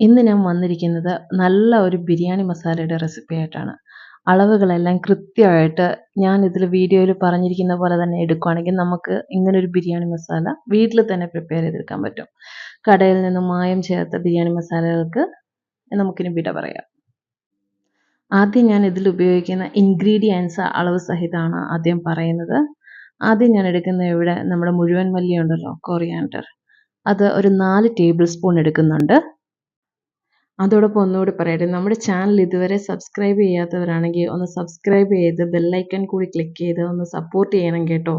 ഇന്ന് ഞാൻ വന്നിരിക്കുന്നത് നല്ല ഒരു ബിരിയാണി മസാലയുടെ റെസിപ്പി ആയിട്ടാണ്. അളവുകളെല്ലാം കൃത്യമായിട്ട് ഞാൻ ഇതിൽ വീഡിയോയിൽ പറഞ്ഞിരിക്കുന്ന പോലെ തന്നെ എടുക്കുകയാണെങ്കിൽ നമുക്ക് ഇങ്ങനൊരു ബിരിയാണി മസാല വീട്ടിൽ തന്നെ പ്രിപ്പയർ ചെയ്തെടുക്കാൻ പറ്റും. കടയിൽ നിന്ന് മായം ചേർത്ത ബിരിയാണി മസാലകൾക്ക് നമുക്കിനി വിട പറയാം. ആദ്യം ഞാൻ ഇതിൽ ഉപയോഗിക്കുന്ന ഇൻഗ്രീഡിയൻസ് അളവ് സഹിതമാണ് ആദ്യം പറയുന്നത്. ആദ്യം ഞാൻ എടുക്കുന്ന ഇവിടെ നമ്മുടെ മുഴുവൻ മല്ലിയുണ്ടല്ലോ കൊറിയാണ്ടർ അത് ഒരു നാല് ടേബിൾ സ്പൂൺ എടുക്കുന്നുണ്ട്. അതോടൊപ്പം ഒന്നുകൂടി പറയട്ടെ നമ്മുടെ ചാനൽ ഇതുവരെ സബ്സ്ക്രൈബ് ചെയ്യാത്തവരാണെങ്കിൽ ഒന്ന് സബ്സ്ക്രൈബ് ചെയ്ത് ബെല്ലൈക്കൺ കൂടി ക്ലിക്ക് ചെയ്ത് ഒന്ന് സപ്പോർട്ട് ചെയ്യണം കേട്ടോ.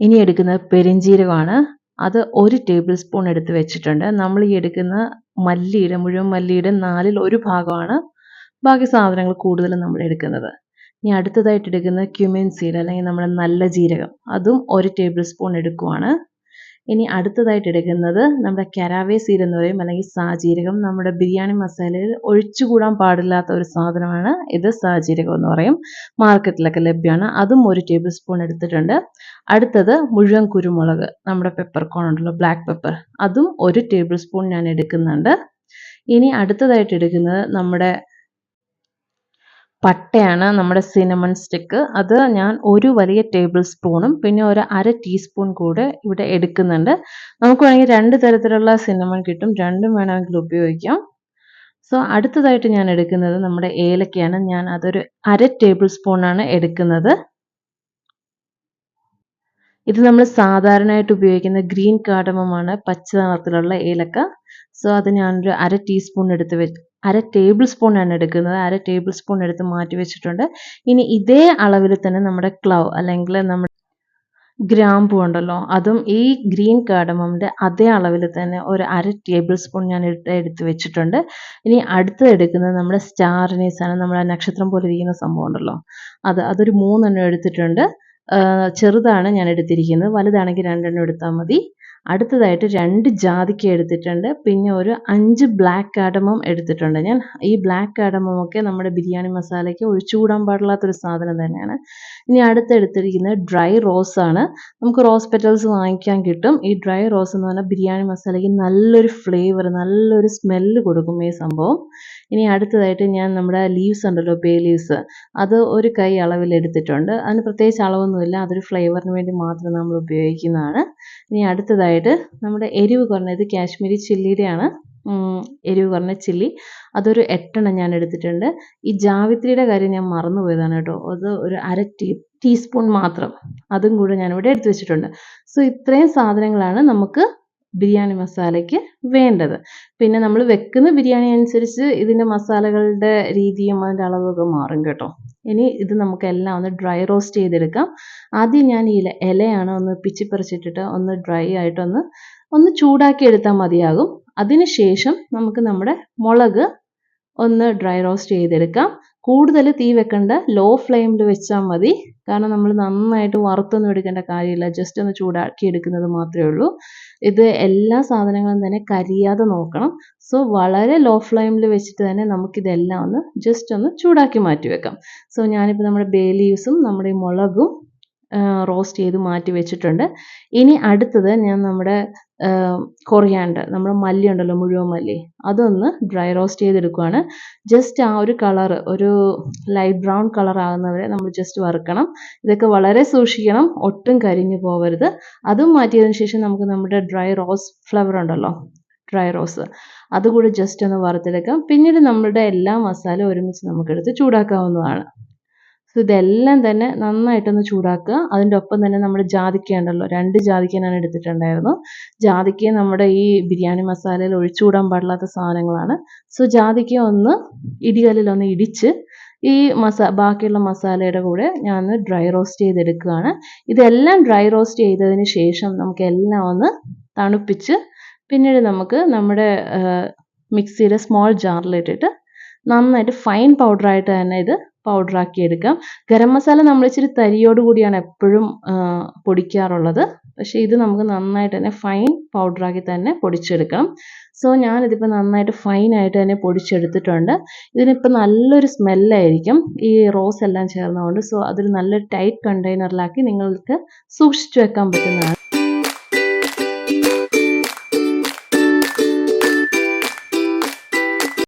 ഇനി എടുക്കുന്നത് പെരിഞ്ജീരകമാണ് അത് ഒരു ടേബിൾ സ്പൂൺ എടുത്ത് വെച്ചിട്ടുണ്ട്. നമ്മൾ ഈ എടുക്കുന്ന മല്ലിയുടെ മുഴുവൻ മല്ലിയുടെ നാലിൽ ഒരു ഭാഗമാണ് ബാക്കി സാധനങ്ങൾ കൂടുതലും നമ്മൾ എടുക്കുന്നത്. ഇനി അടുത്തതായിട്ട് എടുക്കുന്ന ക്യുമിൻ സീഡ് അല്ലെങ്കിൽ നമ്മുടെ നല്ല ജീരകം. അതും ഒരു ടേബിൾ സ്പൂൺ എടുക്കുവാണ്. ഇനി അടുത്തതായിട്ട് എടുക്കുന്നത് നമ്മുടെ കരാവേ സീര എന്ന് പറയും അല്ലെങ്കിൽ സാജീരകം. നമ്മുടെ ബിരിയാണി മസാലയിൽ ഒഴിച്ചുകൂടാൻ പാടില്ലാത്ത ഒരു സാധനമാണ് ഇത് സാജീരകം എന്ന് പറയും. മാർക്കറ്റിലൊക്കെ ലഭ്യമാണ്. അതും ഒരു ടേബിൾ സ്പൂൺ എടുത്തിട്ടുണ്ട്. അടുത്തത് മുഴുവൻ കുരുമുളക് നമ്മുടെ പെപ്പർ കോൺ ഉണ്ടല്ലോ ബ്ലാക്ക് പെപ്പർ അതും ഒരു ടേബിൾ സ്പൂൺ ഞാൻ എടുക്കുന്നുണ്ട്. ഇനി അടുത്തതായിട്ട് എടുക്കുന്നത് നമ്മുടെ പട്ടയാണ് നമ്മുടെ സിനമൺ സ്റ്റിക്ക് അത് ഞാൻ ഒരു വലിയ ടേബിൾ സ്പൂണും പിന്നെ ഒരു അര ടീസ്പൂൺ കൂടെ ഇവിടെ എടുക്കുന്നുണ്ട്. നമുക്ക് വേണമെങ്കിൽ രണ്ട് തരത്തിലുള്ള സിനമൺ കിട്ടും. രണ്ടും വേണമെങ്കിൽ ഉപയോഗിക്കാം. സോ അടുത്തതായിട്ട് ഞാൻ എടുക്കുന്നത് നമ്മുടെ ഏലക്കയാണ്. ഞാൻ അതൊരു അര ടേബിൾ സ്പൂണാണ് എടുക്കുന്നത്. ഇത് നമ്മൾ സാധാരണയായിട്ട് ഉപയോഗിക്കുന്ന ഗ്രീൻ കാർഡമമാണ് പച്ച നിറത്തിലുള്ള ഏലക്ക. സോ അത് ഞാനൊരു അര ടീസ്പൂൺ എടുത്ത് അര ടേബിൾ സ്പൂൺ ആണ് എടുക്കുന്നത്. അര ടേബിൾ സ്പൂൺ എടുത്ത് മാറ്റി വെച്ചിട്ടുണ്ട്. ഇനി ഇതേ അളവിൽ തന്നെ നമ്മുടെ ക്ലൗ അല്ലെങ്കിൽ നമ്മുടെ ഗ്രാമ്പു ഉണ്ടല്ലോ അതും ഈ ഗ്രീൻ കാർഡമമിന്റെ അതേ അളവിൽ തന്നെ ഒരു അര ടേബിൾ സ്പൂൺ ഞാൻ എടുത്ത് എടുത്ത് വെച്ചിട്ടുണ്ട്. ഇനി അടുത്ത് എടുക്കുന്നത് നമ്മുടെ സ്റ്റാർ ആണ്. നമ്മുടെ നക്ഷത്രം പോലെ ഇരിക്കുന്ന സംഭവം ഉണ്ടല്ലോ അത് അതൊരു മൂന്നെണ്ണം എടുത്തിട്ടുണ്ട്. ചെറുതാണ് ഞാൻ എടുത്തിരിക്കുന്നത്. വലുതാണെങ്കിൽ രണ്ടെണ്ണം എടുത്താൽ മതി. അടുത്തതായിട്ട് രണ്ട് ജാതിക്ക എടുത്തിട്ടുണ്ട്. പിന്നെ ഒരു അഞ്ച് ബ്ലാക്ക് കാഡമം എടുത്തിട്ടുണ്ട്. ഞാൻ ഈ ബ്ലാക്ക് കാഡമം ഒക്കെ നമ്മുടെ ബിരിയാണി മസാലയ്ക്ക് ഒഴിച്ചുകൂടാൻ പാടില്ലാത്തൊരു സാധനം തന്നെയാണ്. ഇനി അടുത്ത് എടുത്തിരിക്കുന്നത് ഡ്രൈ റോസ് ആണ്. നമുക്ക് റോസ് പെറ്റൽസ് വാങ്ങിക്കാൻ കിട്ടും. ഈ ഡ്രൈ റോസ് എന്ന് പറഞ്ഞാൽ ബിരിയാണി മസാലയ്ക്ക് നല്ലൊരു ഫ്ലേവർ നല്ലൊരു സ്മെല്ല് കൊടുക്കും ഈ സംഭവം. ഇനി അടുത്തതായിട്ട് ഞാൻ നമ്മുടെ ലീവ്സ് ഉണ്ടല്ലോ ബേ ലീവ്സ് അത് ഒരു കൈ അളവിൽ എടുത്തിട്ടുണ്ട്. അതിന് പ്രത്യേകിച്ച് അളവൊന്നുമില്ല. അതൊരു ഫ്ലേവറിന് വേണ്ടി മാത്രം നമ്മൾ ഉപയോഗിക്കുന്നതാണ്. ഇനി അടുത്തതായിട്ട് നമ്മുടെ എരിവ് കുറഞ്ഞത് കാശ്മീരി ചില്ലിയുടെയാണ് എരിവ് കുറഞ്ഞ ചില്ലി. അതൊരു എട്ടെണ്ണം ഞാൻ എടുത്തിട്ടുണ്ട്. ഈ ജാവിത്രിയുടെ കാര്യം ഞാൻ മറന്നുപോയതാണ് കേട്ടോ. അത് ഒരു അര ടീ ടീസ്പൂൺ മാത്രം. അതും കൂടെ ഞാനിവിടെ എടുത്തു വെച്ചിട്ടുണ്ട്. സോ ഇത്രയും സാധനങ്ങളാണ് നമുക്ക് ബിരിയാണി മസാലയ്ക്ക് വേണ്ടത്. പിന്നെ നമ്മൾ വെക്കുന്ന ബിരിയാണി അനുസരിച്ച് ഇതിന്റെ മസാലകളുടെ രീതിയും അതിന്റെ അളവൊക്കെ മാറും കേട്ടോ. ഇനി ഇത് നമുക്ക് എല്ലാം ഒന്ന് ഡ്രൈ റോസ്റ്റ് ചെയ്തെടുക്കാം. ആദ്യം ഞാൻ ഈ ഇലയാണ് ഒന്ന് പിച്ചിപ്പറിച്ചിട്ടിട്ട് ഒന്ന് ഡ്രൈ ആയിട്ടൊന്ന് ഒന്ന് ചൂടാക്കി എടുത്താൽ മതിയാകും അതിനുശേഷം നമുക്ക് നമ്മുടെ മുളക് ഒന്ന് ഡ്രൈ റോസ്റ്റ് ചെയ്തെടുക്കാം. കൂടുതൽ തീ വെക്കേണ്ട ലോ ഫ്ലെയിമിൽ വെച്ചാൽ മതി. കാരണം നമ്മൾ നന്നായിട്ട് വറുത്തൊന്നും എടുക്കേണ്ട കാര്യമില്ല. ജസ്റ്റ് ഒന്ന് ചൂടാക്കി എടുക്കുന്നത് മാത്രമേ ഉള്ളൂ. ഇത് എല്ലാ സാധനങ്ങളും തന്നെ കരിയാതെ നോക്കണം. സോ വളരെ ലോ ഫ്ലെയിമിൽ വെച്ചിട്ട് തന്നെ നമുക്കിതെല്ലാം ഒന്ന് ജസ്റ്റ് ഒന്ന് ചൂടാക്കി മാറ്റി വെക്കാം. സോ ഞാനിപ്പോൾ നമ്മുടെ ബേ ലീവ്സും നമ്മുടെ മുളകും റോസ്റ്റ് ചെയ്ത് മാറ്റി വെച്ചിട്ടുണ്ട്. ഇനി അടുത്തത് ഞാൻ നമ്മുടെ കൊറിയാണ്ടർ നമ്മുടെ മല്ലി ഉണ്ടല്ലോ മുഴുവൻ മല്ലി. അതൊന്ന് ഡ്രൈ റോസ്റ്റ് ചെയ്തെടുക്കുകയാണ് ജസ്റ്റ് ആ ഒരു കളർ ഒരു ലൈറ്റ് ബ്രൗൺ കളർ ആകുന്നവരെ നമ്മൾ ജസ്റ്റ് വറുക്കണം. ഇതൊക്കെ വളരെ സൂക്ഷിക്കണം. ഒട്ടും കരിഞ്ഞു പോവരുത്. അതും മാറ്റിയതിന് ശേഷം നമുക്ക് നമ്മുടെ ഡ്രൈ റോസ് ഫ്ലവർ ഉണ്ടല്ലോ ഡ്രൈ റോസ് അതുകൂടി ജസ്റ്റ് ഒന്ന് വറുത്തെടുക്കാം. പിന്നീട് നമ്മുടെ എല്ലാ മസാല ഒരുമിച്ച് നമുക്കെടുത്ത് ചൂടാക്കാവുന്നതാണ്. സോ ഇതെല്ലാം തന്നെ നന്നായിട്ടൊന്ന് ചൂടാക്കുക. അതിന്റെ ഒപ്പം തന്നെ നമ്മുടെ ജാതിക്ക ഉണ്ടല്ലോ രണ്ട് ജാതിക്ക എടുത്തിട്ടുണ്ടായിരുന്നു. ജാതിക്ക നമ്മുടെ ഈ ബിരിയാണി മസാലയിൽ ഒഴിച്ചുകൂടാൻ പാടില്ലാത്ത സാധനങ്ങളാണ്. സോ ജാതിക്ക ഒന്ന് ഇടികല്ലിലൊന്ന് ഇടിച്ച് ഈ മസാ ബാക്കിയുള്ള മസാലയുടെ കൂടെ ഞാൻ ഡ്രൈ റോസ്റ്റ് ചെയ്തെടുക്കുകയാണ്. ഇതെല്ലാം ഡ്രൈ റോസ്റ്റ് ചെയ്തതിന് ശേഷം നമുക്ക് എല്ലാം ഒന്ന് തണുപ്പിച്ച് പിന്നീട് നമുക്ക് നമ്മുടെ മിക്സിയുടെ സ്മോൾ ജാറിലിട്ടിട്ട് നന്നായിട്ട് ഫൈൻ പൗഡറായിട്ട് തന്നെ ഇത് പൗഡറാക്കി എടുക്കാം ഗരം മസാല നമ്മൾ ഇച്ചിരി തരിയോട് കൂടിയാണ് എപ്പോഴും പൊടിക്കാറുള്ളത്. പക്ഷേ ഇത് നമുക്ക് നന്നായിട്ട് തന്നെ ഫൈൻ പൗഡറാക്കി തന്നെ പൊടിച്ചെടുക്കാം. സോ ഞാനിതിപ്പോൾ നന്നായിട്ട് ഫൈൻ ആയിട്ട് തന്നെ പൊടിച്ചെടുത്തിട്ടുണ്ട്. ഇതിനിപ്പോൾ നല്ലൊരു സ്മെല്ലായിരിക്കും. ഈ റോസ് എല്ലാം ചേർന്നതുകൊണ്ട് സോ അതൊരു നല്ലൊരു ടൈറ്റ് കണ്ടെയ്നറിലാക്കി നിങ്ങൾക്ക് സൂക്ഷിച്ചു വെക്കാൻ പറ്റുന്നതാണ്.